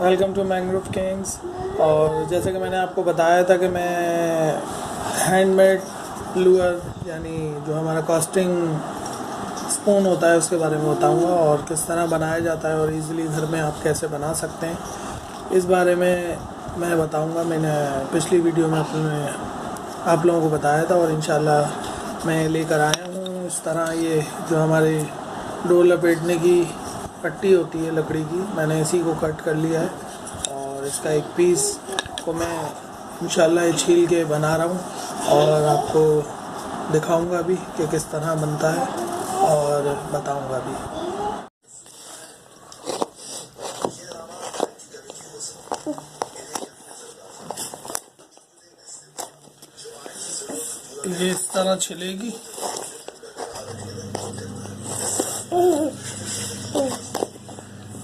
Welcome to mangrove Kings और जैसे कि मैंने आपको बताया था कि मैं हैंडमेड लूअर, यानी जो हमारा कॉस्टिंग स्पून होता है, उसके बारे में बताऊँगा और किस तरह बनाया जाता है और इजीली घर में आप कैसे बना सकते हैं। इस बारे में मैं बताऊँगा। मैंने पिछली वीडियो में अपने आप लोगों को बताया था और इन मैं लेकर आया हूँ। इस तरह ये जो हमारे डोर लपेटने की पट्टी होती है लकड़ी की, मैंने इसी को कट कर लिया है। और इसका एक पीस को मैं इंशाल्लाह छील के बना रहा हूँ और आपको दिखाऊँगा भी कि किस तरह बनता है और बताऊँगा भी। ये इस तरह छिलेगी।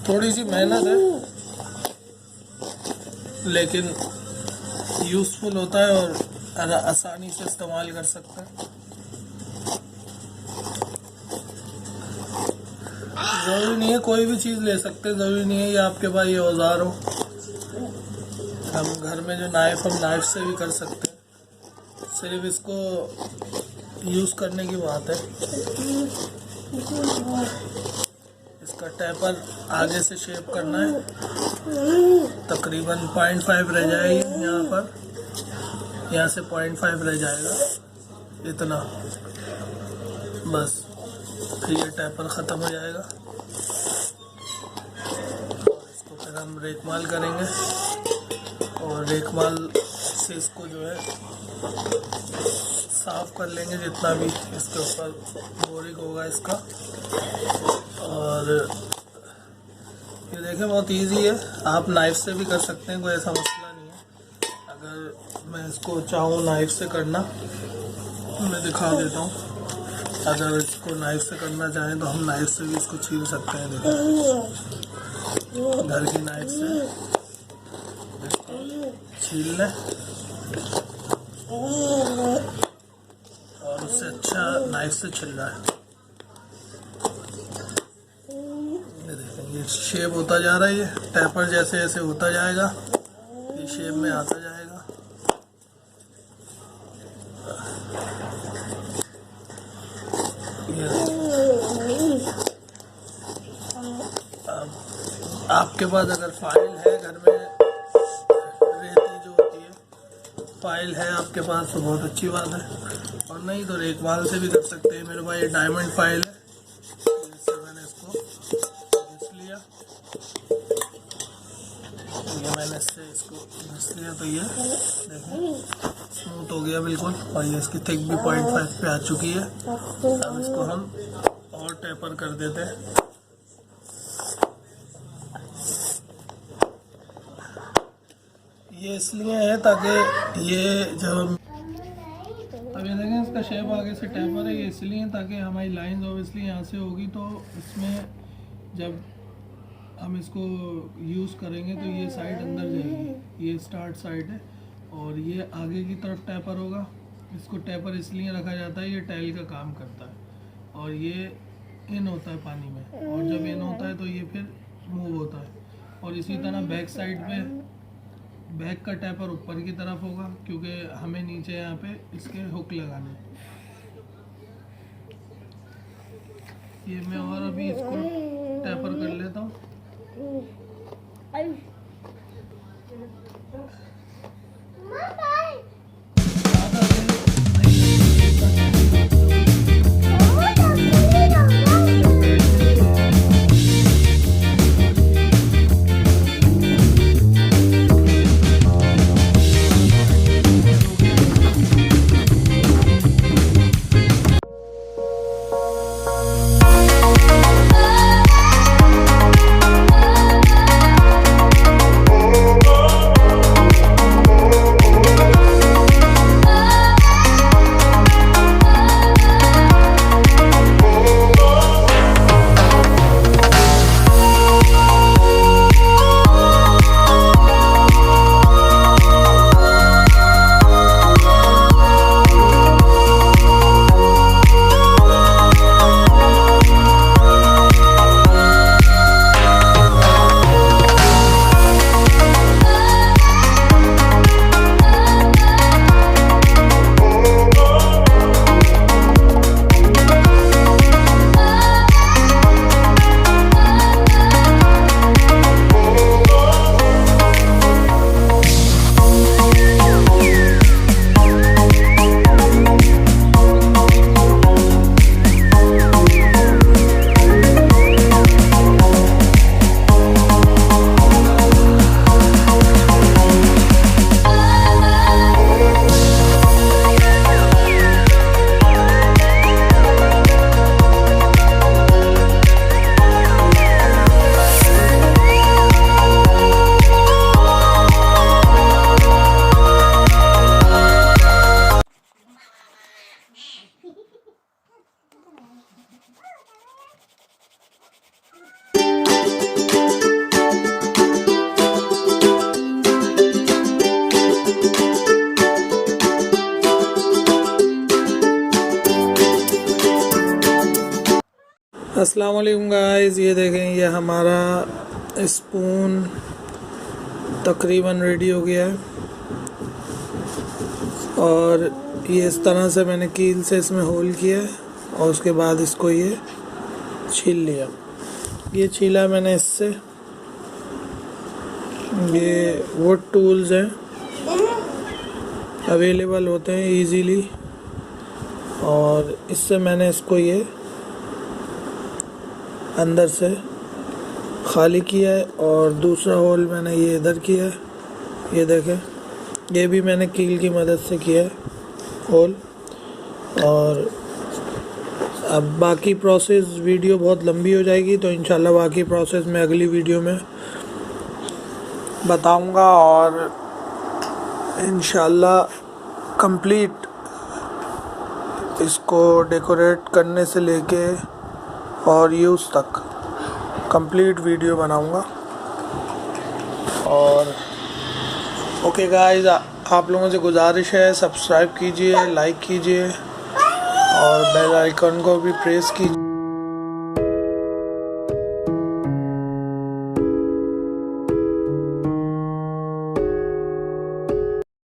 थोड़ी सी मेहनत है, लेकिन यूज़फुल होता है और आसानी से इस्तेमाल कर सकते हैं। ज़रूरी नहीं है कोई भी चीज़ ले सकते हैं ज़रूरी नहीं है ये आपके पास ये औज़ार हो। हम घर में जो नाइफ हम नाइफ से भी कर सकते हैं। सिर्फ़ इसको यूज़ करने की बात है। इसका टैपर आगे से शेप करना है। तकरीबन पॉइंट फाइव रह जाएगी यहाँ पर। यहाँ से पॉइंट फाइव रह जाएगा। इतना। बस। फिर ये टैपर ख़त्म हो जाएगा। इसको फिर हम रेकमाल करेंगे। और रेकमाल से इसको जो है साफ़ कर लेंगे जितना भी इसके ऊपर बोरिक होगा इसका। और ये देखें, बहुत इजी है। आप नाइफ से भी कर सकते हैं, कोई ऐसा मसला नहीं है। अगर मैं इसको चाहूँ नाइफ से करना, मैं दिखा देता हूँ। अगर इसको नाइफ से करना चाहें तो हम नाइफ से भी इसको छील सकते हैं, देखो। घर की नाइफ से। छील लें। उससे अच्छा नाइफ से छिल रहा है। ये शेप होता जा रहा है ये। टैपर जैसे जैसे होता जाएगा, ये शेप में आता जाएगा। अब आपके पास अगर फ़ाइल है घर में रहती जो होती है फ़ाइल है आपके पास तो बहुत अच्छी बात है। और नहीं तो रेकवाल से भी कर सकते हैं। मेरे पास ये डायमंड फ़ाइल है। मैंने इससे इसको घस लिया तो ये देखें स्मूथ हो गया बिल्कुल। और ये इसकी थिक भी पॉइंट फाइव पे आ चुकी है। अब इसको हम और टेपर कर देते हैं। ये इसलिए है ताकि ये जब हम अब ये देखें इसका शेप आगे से टैपर है ये इसलिए ताकि हमारी लाइंस ऑब्वियसली यहाँ से होगी तो इसमें जब हम इसको यूज़ करेंगे तो ये साइड अंदर जाएगी। ये स्टार्ट साइड है, और ये आगे की तरफ़ टैपर होगा। इसको टैपर इसलिए रखा जाता है, ये टाइल का काम करता है, और ये इन होता है पानी में। और जब इन होता है तो ये फिर मूव होता है। और इसी तरह बैक साइड पे बैक का टैपर ऊपर की तरफ़ होगा क्योंकि हमें नीचे यहाँ पे इसके हुक लगाने ये मैं और अभी इसको टैपर अस्सलाम वालेकुम गाइस, ये देखें, ये हमारा स्पून तकरीबन रेडी हो गया है। और ये इस तरह से मैंने कील से इसमें होल किया है, और उसके बाद इसको ये छील लिया। ये छीला मैंने इससे। ये वुड टूल्स हैं अवेलेबल होते हैं इजीली और इससे मैंने इसको ये अंदर से खाली किया है और दूसरा होल मैंने ये इधर किया है। ये देखें, ये भी मैंने कील की मदद से किया है होल। और अब बाकी प्रोसेस वीडियो बहुत लंबी हो जाएगी तो इंशाल्लाह बाकी प्रोसेस मैं अगली वीडियो में बताऊँगा और इंशाल्लाह कंप्लीट इसको डेकोरेट करने से लेके और ये उस तक। कंप्लीट वीडियो बनाऊँगा। और ओके गाइस आप लोगों से गुजारिश है सब्सक्राइब कीजिए लाइक कीजिए, और बेल आइकन को भी प्रेस कीजिए।